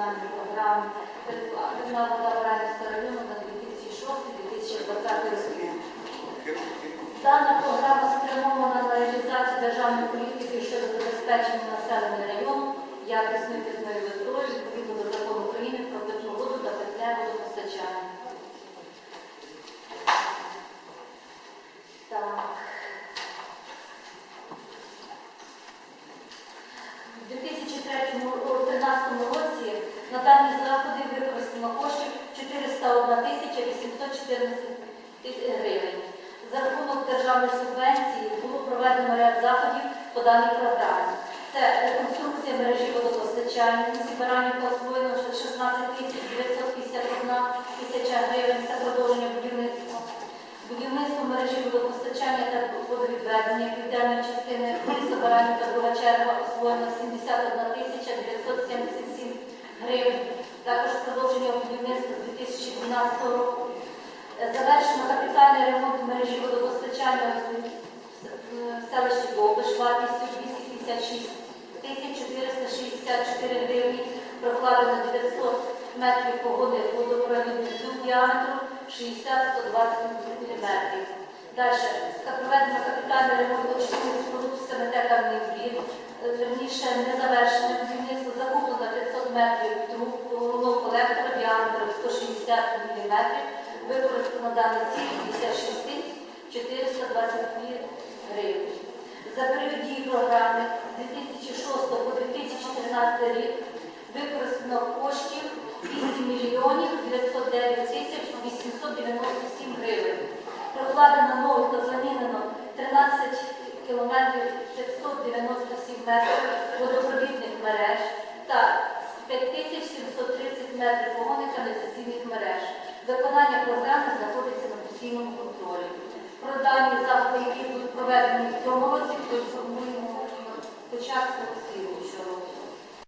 національної програми Питна вода району на 2006-2020 роки. Дана програма спрямована на реалізацію державної політики щодо забезпечення населення району якісною питною водою відповідно до закону України про питну воду та питне водопостачання. 2013 році на дані заходи використано коштів 401 тисяча 814 гривень. За рахунок державної субвенції було проведено ряд заходів по даній програмі. Це реконструкція мережі водопостачання, Сібаранівка освоєно 16 тисяч 951 тисяча гривень, це продовження будівництва. Будівництво мережі водопостачання та водовідведення південної частини міста Баранівка друга черга освоєно 71 тисяча 977 гривень. Також продовження будівництва з 2012 року. Е, Завершено капітальний ремонт мережі водопостачання в селищі Довбиш вартістю 256 464 гривні, прокладено 900 метрів погоди водопровідних труб діаметром 60-120 мм. Далі, проведено капітальний ремонт очисних споруд санітарний двір, Е, верніше незавершене будівництво закуплено 500 метрів труб колектора діаметром 160 мм, використано даний ціль 56 тисяч 422 гривні. За період дії програми з 2006 по 2013 рік використано коштів 8 мільйонів 909 тисяч 897 гривень. Прокладено нових та замінено 13 кілометрів 597 метрів водопровідних мереж та 5730 метрів погоних каналізаційних мереж. Виконання програми знаходиться на